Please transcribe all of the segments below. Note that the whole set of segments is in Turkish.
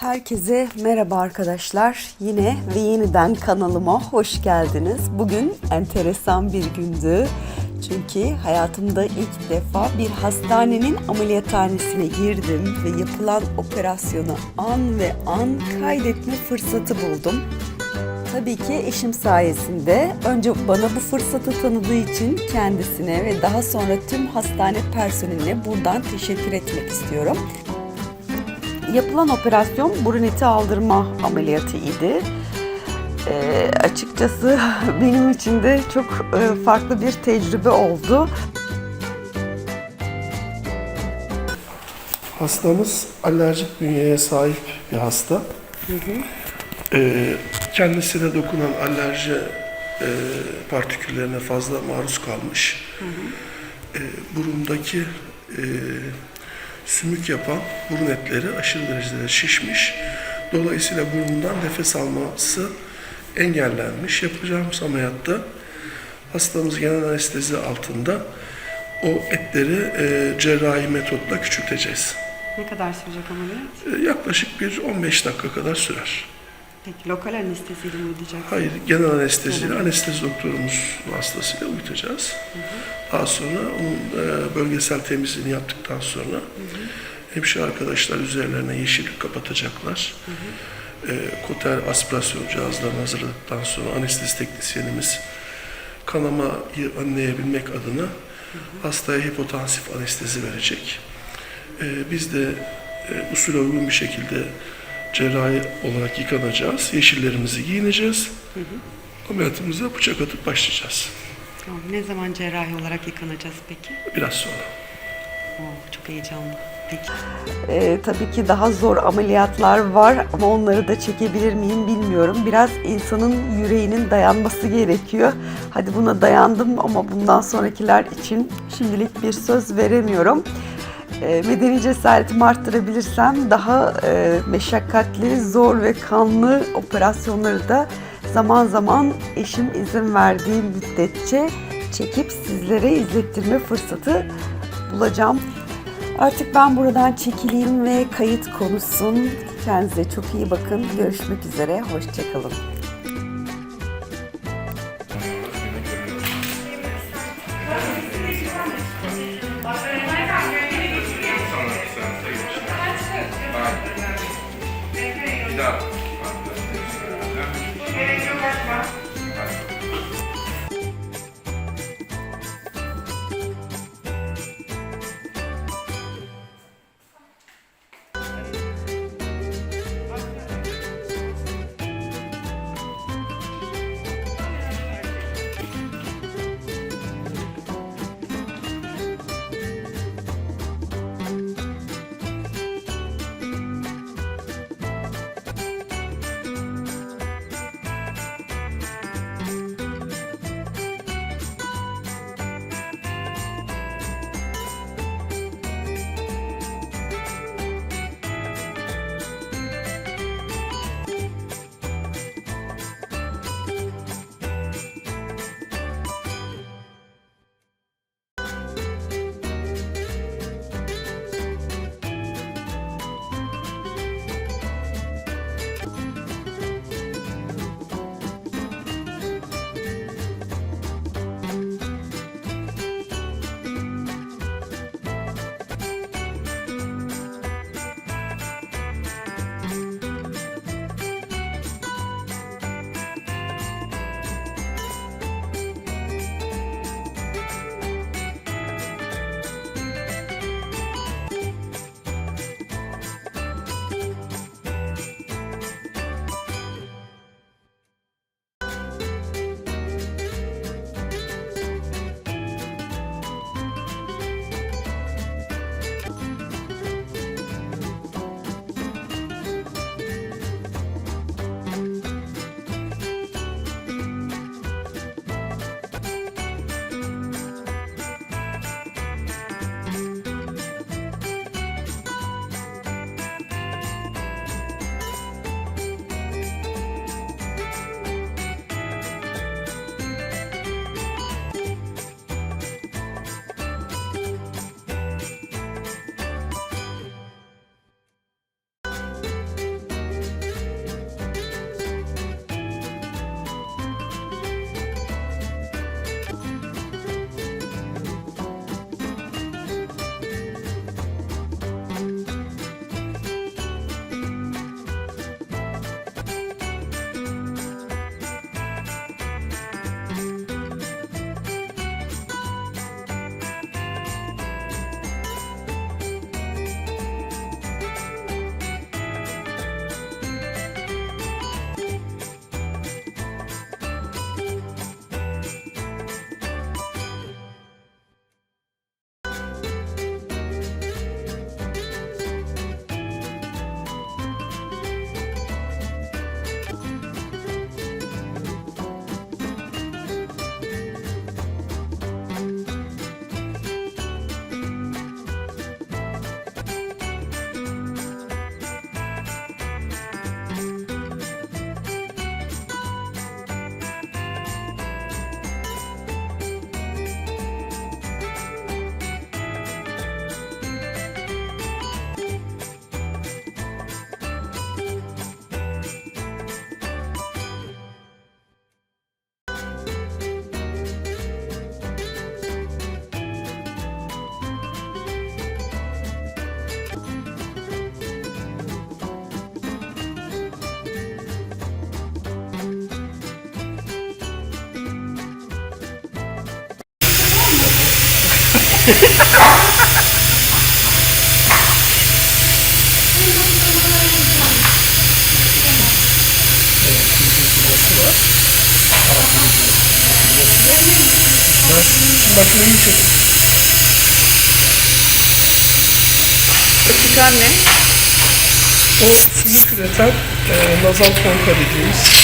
Herkese merhaba arkadaşlar. Yine ve yeniden kanalıma hoş geldiniz. Bugün enteresan bir gündü. Çünkü hayatımda ilk defa bir hastanenin ameliyathanesine girdim ve yapılan operasyonu an ve an kaydetme fırsatı buldum. Tabii ki eşim sayesinde önce bana bu fırsatı tanıdığı için kendisine ve daha sonra tüm hastane personeline buradan teşekkür etmek istiyorum. Yapılan operasyon burun eti aldırma ameliyatı idi. Ee, açıkçası benim için de çok e, farklı bir tecrübe oldu. Hastamız alerjik bünyeye sahip bir hasta. Ee, kendisine dokunan alerji e, partiküllerine fazla maruz kalmış. Ee, burundaki e, sümük yapan burun etleri aşırı derecede şişmiş. Dolayısıyla burundan nefes alması engellenmiş. Yapacağımız ameliyatta hastamız genel anestezi altında o etleri e, cerrahi metotla küçülteceğiz. Ne kadar sürecek ameliyat? E, yaklaşık bir 15 dakika kadar sürer. Peki lokal anesteziyle mi ödeyecek? Hayır, genel anesteziyle anestezi doktorumuz vasıtasıyla uyutacağız. Daha sonra onun e, bölgesel temizliğini yaptıktan sonra hemşire arkadaşlar üzerlerine yeşillik kapatacaklar. E, koter aspirasyon cihazlarını hazırladıktan sonra anestezi teknisyenimiz kanamayı önleyebilmek adına hastaya hipotansif anestezi verecek. E, biz de e, usule uygun bir şekilde cerrahi olarak yıkanacağız. Yeşillerimizi giyineceğiz. Ameliyatımıza bıçak atıp başlayacağız. Tamam, ne zaman cerrahi olarak yıkanacağız peki? Biraz sonra. Oo, çok heyecanlı. Peki. Ee, tabii ki daha zor ameliyatlar var ama onları da çekebilir miyim bilmiyorum. Biraz insanın yüreğinin dayanması gerekiyor. Hadi buna dayandım ama bundan sonrakiler için şimdilik bir söz veremiyorum. Ee, medeni cesaretimi arttırabilirsem daha e, meşakkatli, zor ve kanlı operasyonları da zaman zaman eşim izin verdiği müddetçe çekip sizlere izlettirme fırsatı bulacağım. Artık ben buradan çekileyim ve kayıt konuşsun. Kendinize çok iyi bakın. Görüşmek üzere. Hoşçakalın. Makineyi çek. Çıkan ne? O sümük üreten e, nazal pompa dediğimiz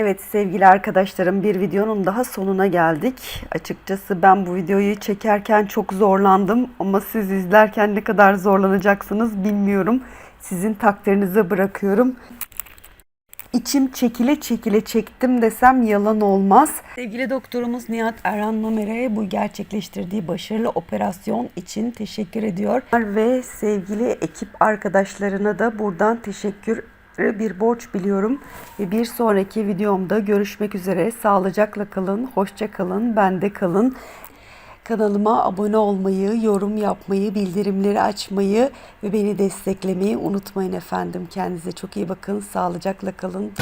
Evet sevgili arkadaşlarım bir videonun daha sonuna geldik. Açıkçası ben bu videoyu çekerken çok zorlandım ama siz izlerken ne kadar zorlanacaksınız bilmiyorum. Sizin takdirinize bırakıyorum. İçim çekile çekile çektim desem yalan olmaz. Sevgili doktorumuz Nihat Erhan Nomer'e bu gerçekleştirdiği başarılı operasyon için teşekkür ediyor. Ve sevgili ekip arkadaşlarına da buradan teşekkür bir borç biliyorum. Bir sonraki videomda görüşmek üzere. Sağlıcakla kalın, hoşça kalın, bende kalın. Kanalıma abone olmayı, yorum yapmayı, bildirimleri açmayı ve beni desteklemeyi unutmayın efendim. Kendinize çok iyi bakın. Sağlıcakla kalın.